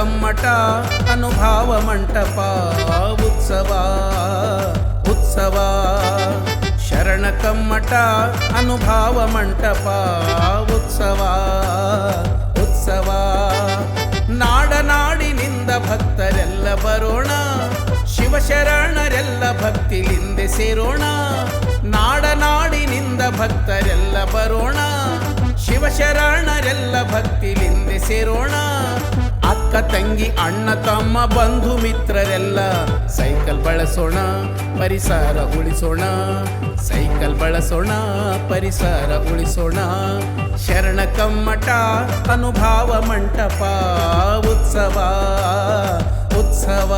ಕಮ್ಮಟ ಅನುಭಾವ ಮಂಟಪ, ಉತ್ಸವ ಉತ್ಸವ. ಶರಣ ಕಮ್ಮಟ, ಅನುಭಾವ ಮಂಟಪ, ಉತ್ಸವ ಉತ್ಸವ. ನಾಡ ನಾಡಿನಿಂದ ಭಕ್ತರೆಲ್ಲ ಬರೋಣ, ಶಿವಶರಣರೆಲ್ಲ ಭಕ್ತಿಲಿಂದೆ ಸೇರೋಣ. ನಾಡ ನಾಡಿನಿಂದ ಭಕ್ತರೆಲ್ಲ ಬರೋಣ, ಶಿವಶರಣರೆಲ್ಲ ಭಕ್ತಿಲಿಂದೆ ಸೇರೋಣ. ಅಕ್ಕ ತಂಗಿ, ಅಣ್ಣ ತಮ್ಮ ಬಂಧು ಮಿತ್ರರೆಲ್ಲ ಸೈಕಲ್ ಬಳಸೋಣ, ಪರಿಸರ ಉಳಿಸೋಣ. ಸೈಕಲ್ ಬಳಸೋಣ, ಪರಿಸರ ಉಳಿಸೋಣ. ಶರಣ ಕಮ್ಮಟ, ಅನುಭಾವ ಮಂಟಪ, ಉತ್ಸವ ಉತ್ಸವ.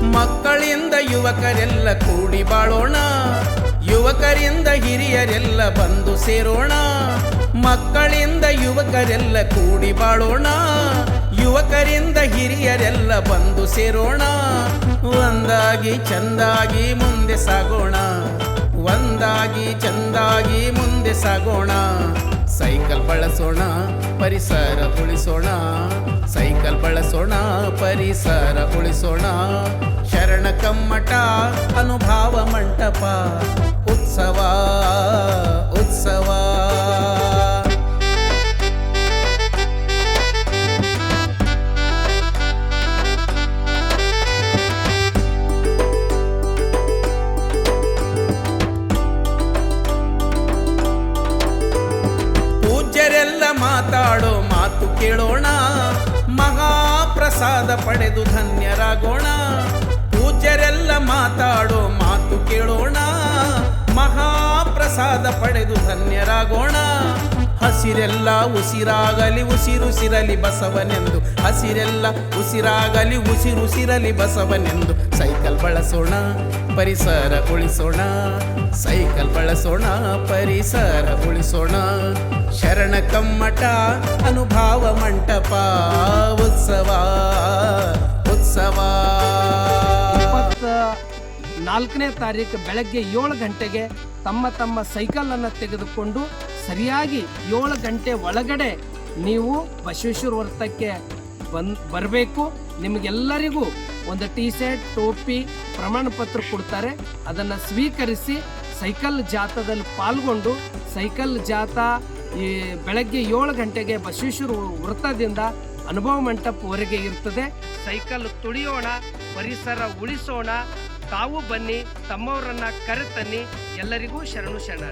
ಮಕ್ಕಳಿಂದ ಯುವಕರೆಲ್ಲ ಕೂಡಿ ಬಾಳೋಣ. ಯುವಕರಿಂದ ಹಿರಿಯರೆಲ್ಲ ಬಂದು ಸೇರೋಣ. ಮಕ್ಕಳಿಂದ ಯುವಕರೆಲ್ಲ ಕೂಡಿ ಬಾಳೋಣ. ಯುವಕರಿಂದ ಹಿರಿಯರೆಲ್ಲ ಬಂದು ಸೇರೋಣ. ಒಂದಾಗಿ ಚಂದಾಗಿ ಮುಂದೆ ಸಾಗೋಣ. ಒಂದಾಗಿ ಚಂದಾಗಿ ಮುಂದೆ ಸಾಗೋಣ. ಸೈಕಲ್ ಬಳಸೋಣ, ಪರಿಸರ ಉಳಿಸೋಣ. ಸೈಕಲ್ ಬಳಸೋಣ, ಪರಿಸರ ಉಳಿಸೋಣ. ಶರಣ ಕಮ್ಮಟ, ಅನುಭಾವ ಮಂಟಪ. ಉತ್ಸವ ಉತ್ಸವ. ಪೂಜ್ಯರೆಲ್ಲ ಮಾತಾಡೋ ಮಾತು ಕೇಳೋಣ ಮಹಾಪ್ರಸಾದ ಪಡೆದು ಧನ್ಯರಾಗೋಣ. ಪೂಜ್ಯರೆಲ್ಲ ಮಾತಾಡೋ ಮಹಾಪ್ರಸಾದ ಪಡೆದು ಧನ್ಯರಾಗೋಣ. ಹಸಿರೆಲ್ಲ ಉಸಿರಾಗಲಿ ಉಸಿರುಸಿರಲಿ ಬಸವನೆಂದು. ಹಸಿರೆಲ್ಲ ಉಸಿರಾಗಲಿ ಉಸಿರುಸಿರಲಿ ಬಸವನೆಂದು. ಸೈಕಲ್ ಬಳಸೋಣ, ಪರಿಸರ ಉಳಿಸೋಣ. ಸೈಕಲ್ ಬಳಸೋಣ, ಪರಿಸರ ಉಳಿಸೋಣ. ಶರಣ ಕಮ್ಮಟ, ಅನುಭಾವ ಮಂಟಪ, ಉತ್ಸವ ಉತ್ಸವ. ನಾಲ್ಕನೇ ತಾರೀಕು ಬೆಳಗ್ಗೆ ಏಳು ಗಂಟೆಗೆ ತಮ್ಮ ತಮ್ಮ ಸೈಕಲನ್ನು ತೆಗೆದುಕೊಂಡು ಸರಿಯಾಗಿ ಏಳು ಗಂಟೆ ಒಳಗಡೆ ನೀವು ಬಸವೇಶ್ವರ ವೃತ್ತಕ್ಕೆ ಬಂದ್, ಬರಬೇಕು. ನಿಮಗೆಲ್ಲರಿಗೂ ಒಂದು ಟೀ ಶರ್ಟ್, ಟೋಪಿ, ಪ್ರಮಾಣ ಪತ್ರ ಕೊಡ್ತಾರೆ. ಅದನ್ನು ಸ್ವೀಕರಿಸಿ ಸೈಕಲ್ ಜಾಥಾದಲ್ಲಿ ಪಾಲ್ಗೊಂಡು ಸೈಕಲ್ ಜಾಥಾ ಈ ಬೆಳಗ್ಗೆ ಏಳು ಗಂಟೆಗೆ ಬಸವೇಶ್ವರ ವೃತ್ತದಿಂದ ಅನುಭವ ಮಂಟಪವರೆಗೆ ಇರ್ತದೆ. ಸೈಕಲ್ ತುಳಿಯೋಣ, ಪರಿಸರ ಉಳಿಸೋಣ ತಾವು ಬನ್ನಿ ತಮ್ಮವರನ್ನ ಕರೆತನ್ನಿ ಎಲ್ಲರಿಗೂ ಶರಣು ಶರಣ